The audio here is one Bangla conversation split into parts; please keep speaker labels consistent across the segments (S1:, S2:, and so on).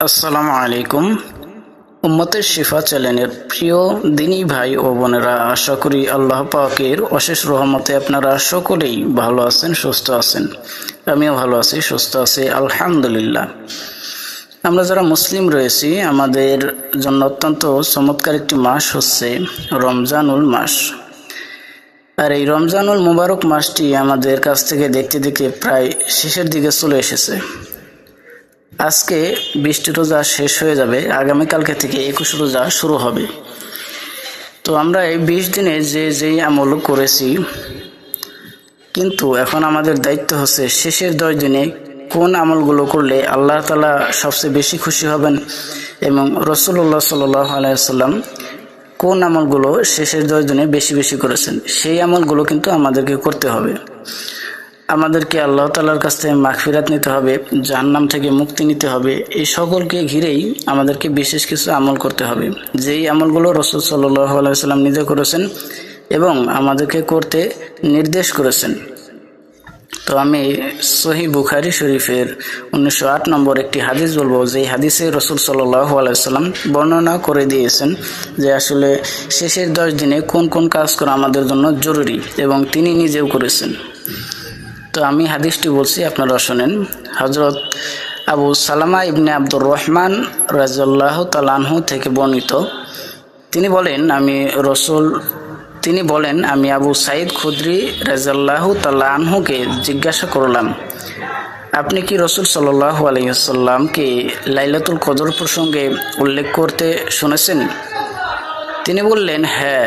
S1: আসসালামু আলাইকুম। উম্মতের শিফা চ্যানেলের প্রিয় দিনী ভাই ও বোনেরা, আশা করি আল্লাহ পাকের অশেষ রহমতে আপনারা সকলেই ভালো আছেন, সুস্থ আছেন। আমিও ভালো আছি, সুস্থ আছি, আলহামদুলিল্লাহ। আমরা যারা মুসলিম রয়েছি, আমাদের জন্য অত্যন্ত চমৎকার একটি মাস হচ্ছে রমজানুল মাস। আর এই রমজানুল মুবারক মাসটি আমাদের কাছ থেকে দেখতে দেখতে প্রায় শেষের দিকে চলে এসেছে। আজকে বৃষ্টি রোজা শেষ হয়ে যাবে, আগামীকালকে থেকে একুশ রোজা শুরু হবে। তো আমরা এই বিশ দিনে যে যেই আমল করেছি, কিন্তু এখন আমাদের দায়িত্ব হচ্ছে শেষের দশ দিনে কোন আমলগুলো করলে আল্লাহ তালা সবচেয়ে বেশি খুশি হবেন এবং রসুল্লাহ সাল্লাহ আলাইসাল্লাম কোন আমলগুলো শেষের দশ দিনে বেশি বেশি করেছেন, সেই আমলগুলো কিন্তু আমাদেরকে করতে হবে। আমাদেরকে আল্লাহ তালার কাছ থেকে মাগফিরাত নিতে হবে, জাহান্নাম থেকে মুক্তি নিতে হবে, এই সকলকে ঘিরেই আমাদেরকে বিশেষ কিছু আমল করতে হবে। যেই আমলগুলো রসুল সাল্লাহ নিজে করেছেন এবং আমাদেরকে করতে নির্দেশ করেছেন। তো আমি সহি বুখারি শরীফের উনিশশো আট নম্বর একটি হাদিস বলব যে হাদিসে রসুল সাল্লাহ আলাইসাল্লাম বর্ণনা করে দিয়েছেন যে আসলে শেষের দশ দিনে কোন কোন কাজ করা আমাদের জন্য জরুরি এবং তিনি নিজেও করেছেন। তো আমি হাদিসটি বলছি আপনারা শোনেন। হজরত আবু সালামা ইবনে আব্দুর রহমান রাজাল্লাহ তালানহু থেকে বর্ণিত। তিনি বলেন, আমি রসুল, তিনি বলেন, আমি আবু সাইদ খুদ্রি রাজাল্লাহ তালানহুকে জিজ্ঞাসা করলাম, আপনি কি রসুল সাল্লাহ আলহিসাল্লামকে লাইলাতুল কদর প্রসঙ্গে উল্লেখ করতে শুনেছেন? তিনি বললেন হ্যাঁ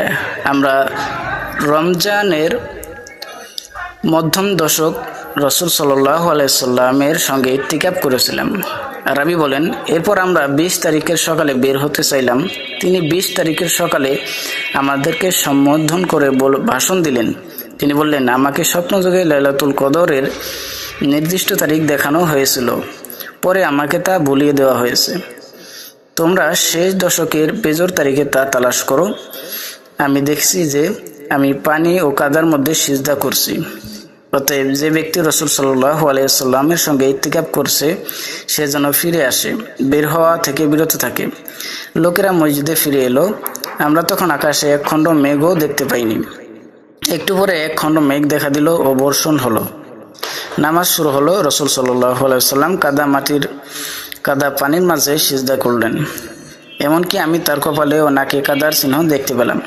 S1: আমরা রমজানের মধ্যম দশক রসুল সাল্লাহ আলাইসাল্লামের সঙ্গে ইত্তিকাপ করেছিলাম। রাবি বলেন, এরপর আমরা বিশ তারিখের সকালে বের হতে চাইলাম। তিনি বিশ তারিখের সকালে আমাদেরকে সম্বোধন করে ভাষণ দিলেন। তিনি বললেন, আমাকে স্বপ্নযোগে লাইলাতুল কদরের নির্দিষ্ট তারিখ দেখানো হয়েছিল। পরে আমাকে তা ভুলিয়ে দেওয়া হয়েছে। তোমরা শেষ দশকের বেজর তারিখে তা তালাশ করো। আমি দেখছি যে আমি পানি ও কাদার মধ্যে সিজদা করছি। অতএব যে ব্যক্তি রসুল সাল্লাহ আলাইসাল্লামের সঙ্গে ইত্তিকাপ করছে, সে যেন ফিরে আসে, বের হওয়া থেকে বিরত থাকে। লোকেরা মসজিদে ফিরে এলো। আমরা তখন আকাশে এক খণ্ড মেঘও দেখতে পাইনি। একটু পরে এক খণ্ড মেঘ দেখা দিল ও বর্ষণ হলো। নামাজ শুরু হলো। রসুল সাল্লাহ আলাইসাল্লাম কাদা মাটির, কাদা পানির মাঝে সিজদা করলেন। এমনকি আমি তার কপালে ও নাকে কাদার চিহ্ন দেখতে পেলাম।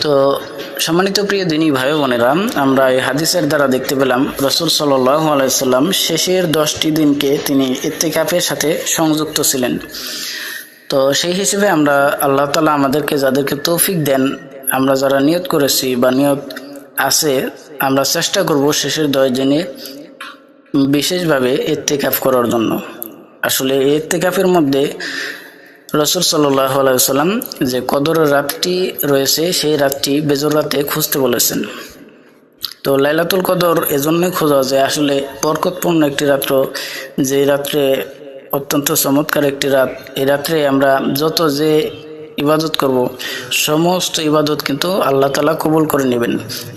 S1: তো সম্মানিত প্রিয় দিনী ভাই বোনেরা, আমরা এই হাদিসের দ্বারা দেখতে পেলাম রসুল আলাইসাল্লাম শেষের দশটি দিনকে তিনি ইত্তেকাপের সাথে সংযুক্ত ছিলেন। তো সেই হিসেবে আমরা আল্লাহ তালা আমাদেরকে যাদেরকে তৌফিক দেন, আমরা যারা নিয়ত করেছি বা নিয়ত আছে, আমরা চেষ্টা করব শেষের দশ দিনে বিশেষভাবে ইত্তেকাপ করার জন্য। আসলে এই ইত্তেকাপের মধ্যে রসুল আলাইসাল্লাম যে কদরের রাতটি রয়েছে, সেই রাতটি বেজর রাতে খুঁজতে বলেছেন। তো লাইলাতুল কদর এজন্যই খোঁজা যে আসলে বরকতপূর্ণ একটি রাত্র, যে রাত্রে অত্যন্ত চমৎকার একটি রাত। এই রাত্রে আমরা যত যে ইবাদত করব, সমস্ত ইবাদত কিন্তু আল্লাহ তালা কবুল করে নেবেন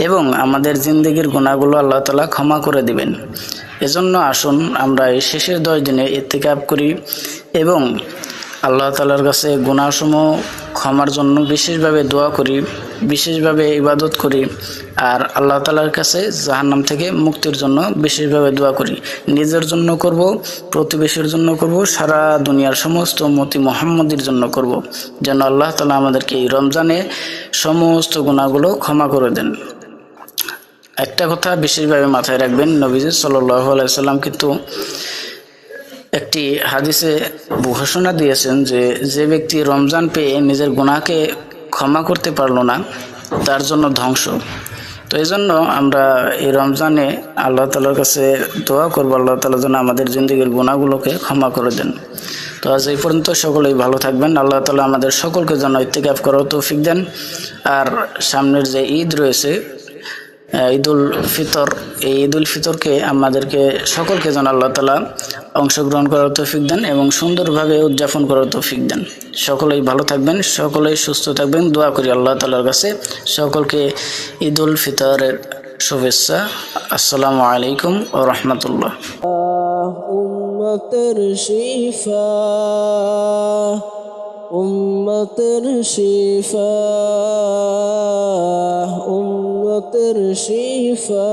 S1: এবং আমাদের জিন্দগির গুণাগুলো আল্লাহ তালা ক্ষমা করে দিবেন। এজন্য আসুন আমরা এই শেষের দশ দিনে ইত্তিকাপ করি এবং আল্লাহ তালার কাছে গুণাসমূহ ক্ষমার জন্য বিশেষভাবে দোয়া করি, বিশেষভাবে ইবাদত করি আর আল্লাহ তালার কাছে জাহান্নাম থেকে মুক্তির জন্য বিশেষভাবে দোয়া করি। নিজের জন্য করব, প্রতিবেশীর জন্য করব, সারা দুনিয়ার সমস্ত মতি মোহাম্মদের জন্য করব। যেন আল্লাহ তালা আমাদেরকে এই রমজানে সমস্ত গুণাগুলো ক্ষমা করে দেন। একটা কথা বিশেষভাবে মাথায় রাখবেন, নবীজ সাল্লাহ আলাইসাল্লাম কিন্তু একটি হাদিসে ঘোষণা দিয়েছেন যে যে ব্যক্তি রমজান পেয়ে নিজের গুণাকে ক্ষমা করতে পারল না, তার জন্য ধ্বংস। তো এই জন্য আমরা এই রমজানে আল্লাহ তালার কাছে দোয়া করব, আল্লাহ তালা যেন আমাদের জিন্দগির গুণাগুলোকে ক্ষমা করে দেন। তো আজ এই পর্যন্ত সকলেই ভালো থাকবেন। আল্লাহ তালা আমাদের সকলকে যেন ইত্তেকাফ করার তৌফিক দেন। আর সামনের যে ঈদ রয়েছে ঈদুল ফিতর, এই ঈদুল ফিতরকে আমাদেরকে সকলকে যেন আল্লাহ তালা অংশগ্রহণ করার তৌফিক দেন এবং সুন্দরভাবে উদযাপন করার তৌফিক দেন। সকলেই ভালো থাকবেন, সকলেই সুস্থ থাকবেন। দোয়া করি আল্লাহ তালার কাছে। সকলকে ঈদ উল ফিতরের শুভেচ্ছা। আসসালামু আলাইকুম ও রহমতুল্লাহ।
S2: উম্মতের শিফা উম্মতের শিফা উম্মতের শিফা